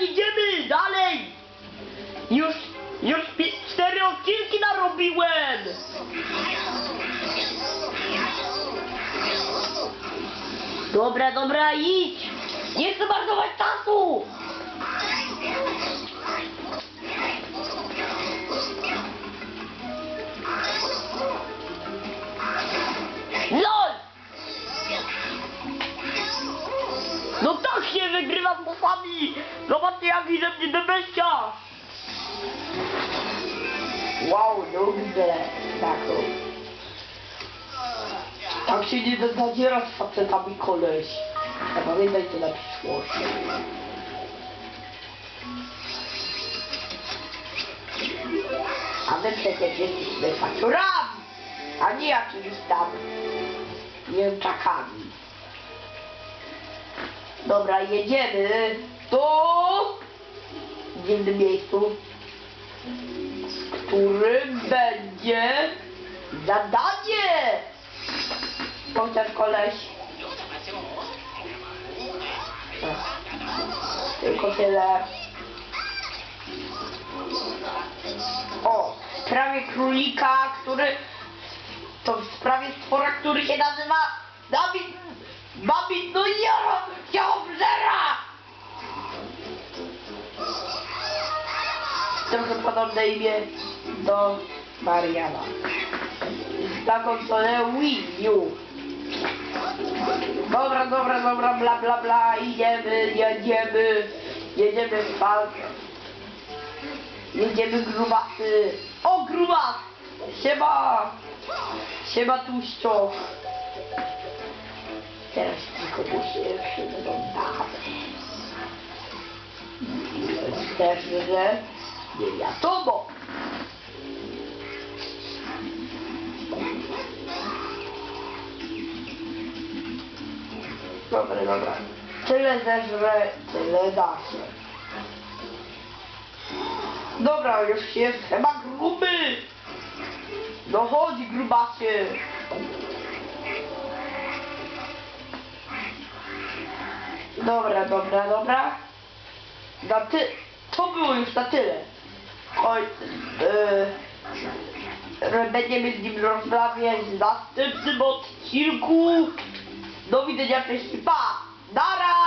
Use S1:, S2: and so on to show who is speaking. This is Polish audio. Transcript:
S1: jedziemy dalej! Już, już cztery odcinki narobiłem! Dobra, dobra, idź! Nie chcę marnować czasu! LOL! No tak się wygrywa z bossami! Zobaczcie jaki ze mnie debeściarz! Wow, dobrze, taku. Tak się nie zadziera z facetami koleś. Zapamiętajcie na przyszłość. A my przecież jesteśmy faturami, a nie jakimiś tam Niemczakami. Dobra, jedziemy tu, w innym miejscu, którym będzie zadanie. Chociaż koleś. Tylko tyle. O, w sprawie królika, który... To w sprawie stwora, który się nazywa Dawid... Babit no Jaro cię obżera! Trochę podobne imię do Mariana. Na konsolę Wii U. Dobra, dobra, dobra, bla bla bla, idziemy, jedziemy, jedziemy w walkę. Jedziemy grubasy. O, grubas! Siema! Siema tuścio. Teraz tylko tu się przyglądamy. Też, że nie wiadomo. Dobra, dobra. Tyle zeżre, tyle da się. Dobra, już jest chyba gruby. No chodź, grubasie. Dobra, dobra, dobra. Na ty... To było już na tyle. Oj, yy, będziemy z nim rozmawiać w następnym odcinku. Do widzenia, cześć, pa! Nara!